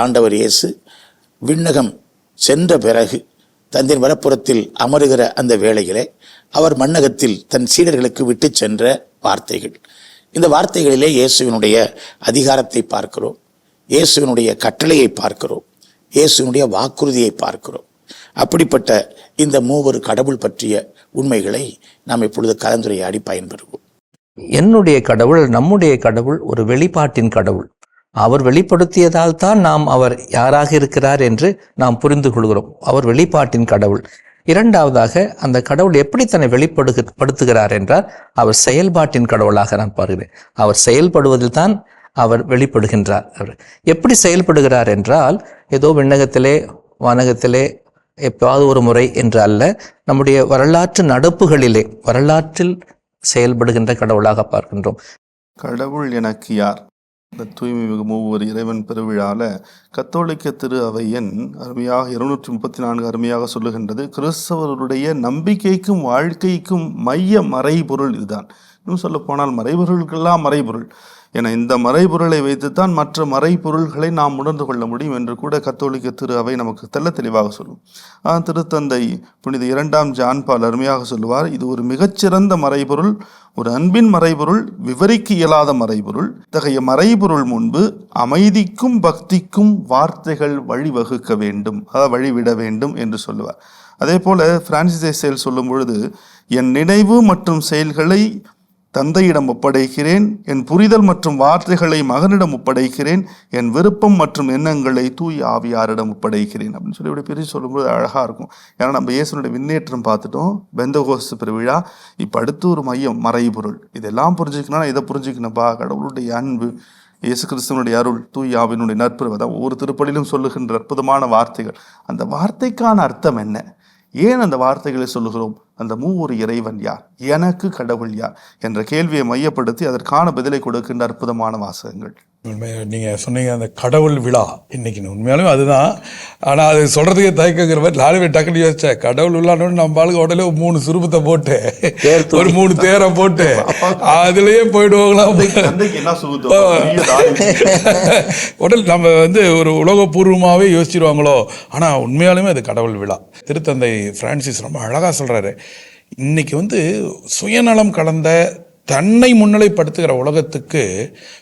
ஆண்டவர் இயேசு விண்ணகம் சென்ற பிறகு தந்தின் வலப்புறத்தில் அமருகிற அந்த வேளையிலே அவர் மண்ணகத்தில் தன் சீடர்களுக்கு விட்டு சென்ற வார்த்தைகள். இந்த வார்த்தைகளிலே இயேசுவினுடைய அதிகாரத்தை பார்க்கிறோம். இயேசுவினுடைய கட்டளையை பார்க்கிறோம். இயேசுவினுடைய வாக்குறுதியை பார்க்கிறோம். அப்படிப்பட்ட இந்த மூவர் கடவுள் பற்றிய உண்மைகளை நாம் இப்பொழுது கலந்துரையாடி பயன்பெறுவோம். என்னுடைய கடவுள் நம்முடைய கடவுள் ஒரு வெளிப்பாட்டின் கடவுள். அவர் வெளிப்படுத்தியதால் தான் நாம் அவர் யாராக இருக்கிறார் என்று நாம் புரிந்து கொள்கிறோம். அவர் வெளிப்பாட்டின் கடவுள். இரண்டாவதாக அந்த கடவுள் எப்படி தன்னை வெளிப்படுக படுத்துகிறார் என்றால் அவர் செயல்பாட்டின் கடவுளாக நான் பார்க்கிறேன் அவர் செயல்படுவதில் தான் அவர் வெளிப்படுகின்றார். அவர் எப்படி செயல்படுகிறார் என்றால் ஏதோ விண்ணகத்திலே வானகத்திலே எப்பாவது ஒரு முறை என்று அல்ல நம்முடைய வரலாற்று நடப்புகளிலே வரலாற்றில் செயல்படுகின்ற கடவுளாக பார்க்கின்றோம். கடவுள் எனக்கு யார்? இந்த தூய்மை மிகு மூவர் இறைவன் பெருவிழால கத்தோலிக்க திரு அவையன் அருமையாக இருநூற்றி முப்பத்தி நான்கு அருமையாக சொல்லுகின்றது கிறிஸ்தவர்களுடைய நம்பிக்கைக்கும் வாழ்க்கைக்கும் மைய மறைபொருள் இதுதான். இன்னும் சொல்ல போனால் மறைபொருளுக்கெல்லாம் மறைபொருள். என இந்த மறைபொருளை வைத்துத்தான் மற்ற மறைபொருள்களை நாம் உணர்ந்து கொள்ள முடியும் என்று கூட கத்தோலிக்க திரு அவை நமக்கு தெல்ல தெளிவாக சொல்லும். ஆனால் திருத்தந்தை புனித இரண்டாம் ஜான் பால் அருமையாக சொல்லுவார் இது ஒரு மிகச்சிறந்த மறைபொருள் ஒரு அன்பின் மறைபொருள் விவரிக்க இயலாத மறைபொருள். இத்தகைய மறைபொருள் முன்பு அமைதிக்கும் பக்திக்கும் வார்த்தைகள் வழிவகுக்க வேண்டும் அதாவது வழிவிட வேண்டும் என்று சொல்லுவார். அதே போல பிரான்சிஸ் செயல் சொல்லும் பொழுது என் நினைவு மற்றும் செயல்களை தந்தையிடம் ஒப்படைக்கிறேன் என் புரிதல் மற்றும் வார்த்தைகளை மகனிடம் ஒப்படைக்கிறேன் என் விருப்பம் மற்றும் எண்ணங்களை தூய் ஆவியாரிடம் ஒப்படைக்கிறேன் அப்படின்னு சொல்லி இப்படி பிரித்து சொல்லும்போது அழகாக இருக்கும். ஏன்னா நம்ம இயேசுனுடைய விண்ணேற்றம் பார்த்துட்டோம் பெந்தகோசு பெருவிழா. இப்போ அடுத்து ஒரு மையம் மறைபொருள். இதெல்லாம் புரிஞ்சுக்கணும்னா இதை புரிஞ்சுக்கணும்ப்பா கடவுளுடைய அன்பு இயேசு கிறிஸ்துவனுடைய அருள் தூய் ஆவினுடைய நட்பு அதான் ஒவ்வொரு திருப்பலிலும் சொல்லுகின்ற அற்புதமான வார்த்தைகள். அந்த வார்த்தைக்கான அர்த்தம் என்ன? ஏன் அந்த வார்த்தைகளை சொல்லுகிறோம்? அந்த மூவொரு இறைவன் யார்? எனக்கு கடவுள் யார்? என்ற கேள்வியை மையப்படுத்தி அதற்கான பதிலை கொடுக்கின்ற அற்புதமான வாசகங்கள். உண்மையாக நீங்கள் சொன்னீங்க அந்த கடவுள் விழா இன்னைக்கு உண்மையாலுமே அதுதான். ஆனால் அது சொல்கிறதுக்கே தயக்கங்கிற மாதிரி நானுமே டக்குனு யோசிச்சேன் கடவுள் விழான்னு நம்ம ஆளுக்கு உடனே மூணு சுருபத்தை போட்டு ஒரு மூணு தேரை போட்டு அதுலேயே போயிடுவாங்களா? உடல் நம்ம வந்து ஒரு உலகபூர்வமாகவே யோசிச்சிருவாங்களோ? ஆனால் உண்மையாலுமே அது கடவுள் விழா. திருத்தந்தை பிரான்சிஸ் ரொம்ப அழகாக சொல்கிறாரு இன்னைக்கு வந்து சுயநலம் கலந்த தன்னை முன்னிலைப்படுத்துகிற உலகத்துக்கு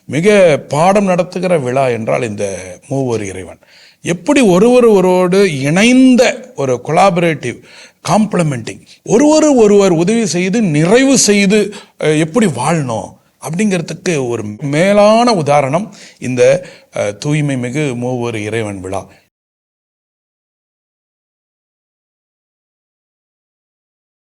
மிக பாடம் நடத்துகிற விழா என்றால் இந்த மூவர் இறைவன். எப்படி ஒருவர் ஒருவரோடு இணைந்த ஒரு கொலாபரேட்டிவ் காம்ப்ளிமெண்டிங் ஒருவர் ஒருவர் உதவி செய்து நிறைவு செய்து எப்படி வாழணும் அப்படிங்கிறதுக்கு ஒரு மேலான உதாரணம் இந்த தூய்மை மிகு மூவர் இறைவன் விழா.